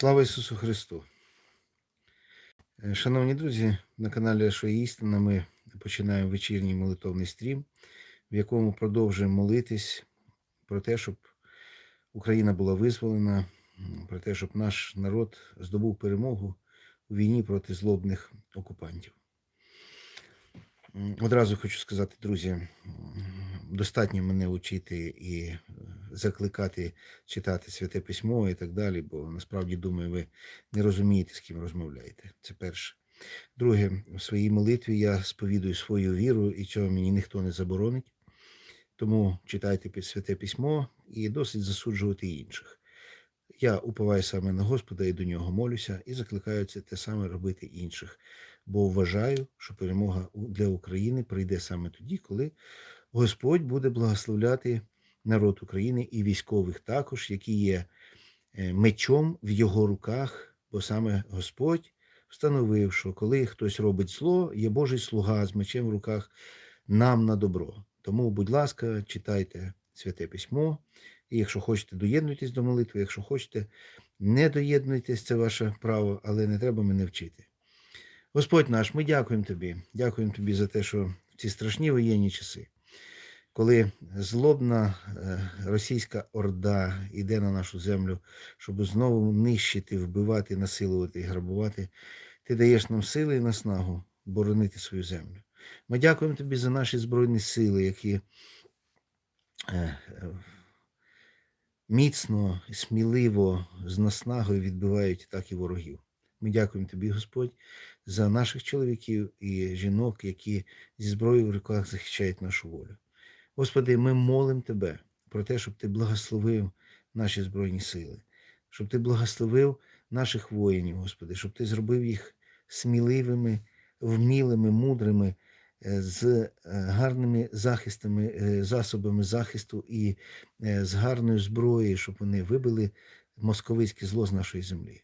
Слава Ісусу Христу! Е, Шановні друзі, на каналі є істина ми починаємо вечірній молитовний стрім, в якому продовжуємо молитись про те, щоб Україна була визволена, про те, щоб наш народ здобув перемогу у війні проти злобних окупантів. Одразу хочу сказати, друзі, достатньо мене учити і е, закликати читати святе письмо і так далі, бо насправді думаю, ви не розумієте, з ким розмовляєте. Це перше. Друге, в своїй молитві я сповідую свою віру, і цього мені ніхто не заборонить. Тому читайте святе письмо і досить засуджувати інших. Я уповаю саме на Господа і до нього молюся і закликаю це те саме робити інших, бо вважаю, що перемога для України прийде саме тоді, коли Господь буде благословляти народ України і військових також, які є е, мечом в його руках, бо саме Господь встановив, що коли хтось робить зло, є Божий слуга з мечем в руках нам на добро. Тому, будь ласка, читайте святе письмо. І якщо хочете, доєднуйтесь до молитви, якщо хочете, не доєднуйтесь, це ваше право, але не треба мене вчити. Господь наш, ми дякуємо Тобі. Дякуємо Тобі за те, що в ці страшні воєнні часи, коли злобна е, російська орда йде на нашу землю, щоб знову нищити, вбивати, насилувати і грабувати, ти даєш нам сили і наснагу боронити свою землю. Ми дякуємо тобі за наші збройні сили, які е, е, міцно, сміливо, з наснагою відбивають атаки ворогів. Ми дякуємо тобі, Господь, за наших чоловіків і жінок, які зі зброєю в руках захищають нашу волю. Господи, ми молимо Тебе про те, щоб Ти благословив наші Збройні сили, щоб Ти благословив наших воїнів, Господи, щоб Ти зробив їх сміливими, вмілими, мудрими, е, з е, гарними захистами, е, засобами захисту і з гарною зброєю, щоб вони вибили московицьке зло з нашої землі.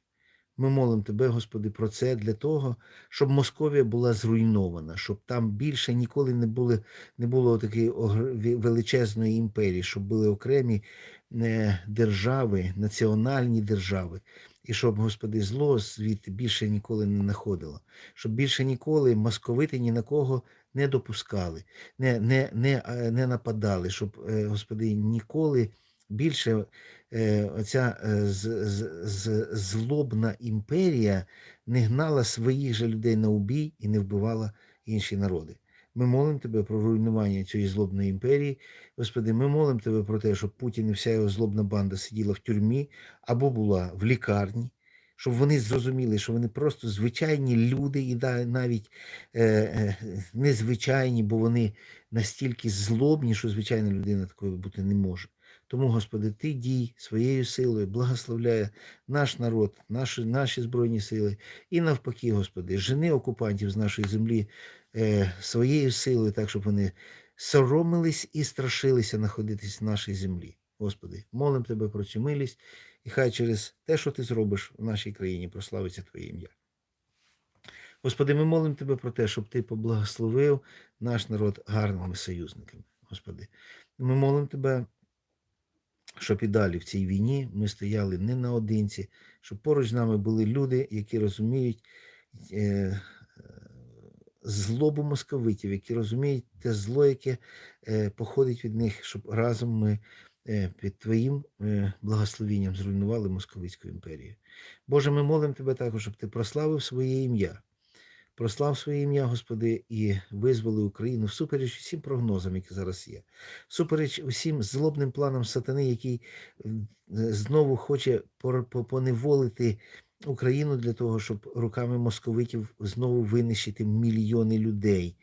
Ми молимо Тебе, Господи, про це для того, щоб Московія була зруйнована, щоб там більше ніколи не були не було такої величезної імперії, щоб були окремі е, держави, національні держави, і щоб, Господи, зло звідти більше ніколи не находило, щоб більше ніколи московити ні на кого не допускали, не, не, не, е, не нападали, щоб, е, Господи, ніколи більше е, оця е, злобна імперія не гнала своїх же людей на убій і не вбивала інші народи. Ми молимо Тебе про руйнування цієї злобної імперії. Господи, ми молимо Тебе про те, щоб Путін і вся його злобна банда сиділа в тюрмі або була в лікарні, щоб вони зрозуміли, що вони просто звичайні люди, і навіть е, е, незвичайні, бо вони настільки злобні, що звичайна людина такою бути не може. Тому, Господи, Ти дій своєю силою, благословляє наш народ, наші, наші Збройні сили. І навпаки, Господи, жени окупантів з нашої землі е, своєю силою, так, щоб вони соромились і страшилися знаходитись в нашій землі. Господи, молим Тебе про цю милість, і хай через те, що Ти зробиш в нашій країні, прославиться Твоє ім'я. Господи, ми молимо Тебе про те, щоб Ти поблагословив наш народ гарними союзниками. Господи, ми молимо Тебе, щоб і далі в цій війні ми стояли не наодинці, щоб поруч з нами були люди, які розуміють е, е, злобу московитів, які розуміють те зло, яке е, походить від них, щоб разом ми під Твоїм благословінням зруйнували Московицьку імперію. Боже, ми молимо Тебе також, щоб Ти прославив своє ім'я. Прослав своє ім'я, Господи, і визволи Україну всупереч усім прогнозам, які зараз є, всупереч усім злобним планам сатани, який е, знову хоче поневолити Україну для того, щоб руками московитів знову винищити мільйони людей,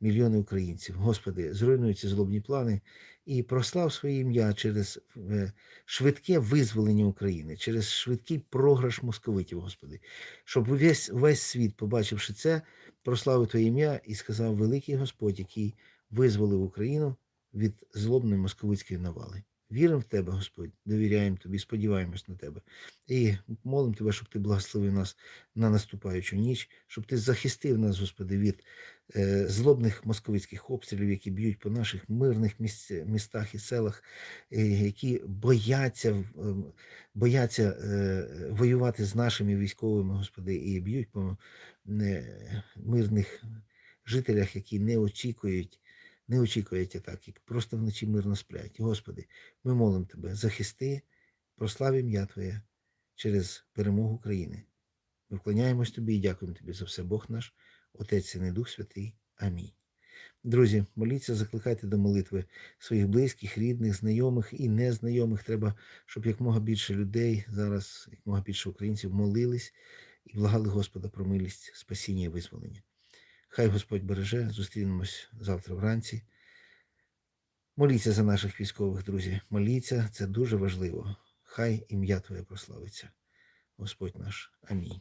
мільйони українців. Господи, зруйнуй ці злобні плани і прослав своє ім'я через е, швидке визволення України, через швидкий програш московитів, Господи щоб весь, весь світ, побачивши це, прославив Твоє ім'я і сказав великий Господь, який визволив Україну від злобної московицької навали. Віримо в Тебе, Господь, довіряємо Тобі, сподіваємось на Тебе. І молимо Тебе, щоб Ти благословив нас на наступаючу ніч, щоб Ти захистив нас, Господи, від е, злобних московицьких обстрілів, які б'ють по наших мирних місць, містах і селах, е, які бояться, ем, бояться е, воювати з нашими військовими, Господи, і б'ють по е, мирних жителях, які не очікують, не очікують атак, які просто вночі мирно сплять. Господи, ми молимо Тебе, захисти, прослав ім'я Твоє через перемогу України. Ми вклоняємось Тобі і дякуємо Тобі за все, Бог наш, Отець і Дух Святий. Амінь. Друзі, моліться, закликайте до молитви своїх близьких, рідних, знайомих і незнайомих. Треба, щоб якмога більше людей зараз, якмога більше українців молились і благали Господа про милість, спасіння і визволення. Хай Господь береже, зустрінемось завтра вранці. Моліться за наших військових, друзі. Моліться, це дуже важливо. Хай ім'я Твоє прославиться. Господь наш. Амінь.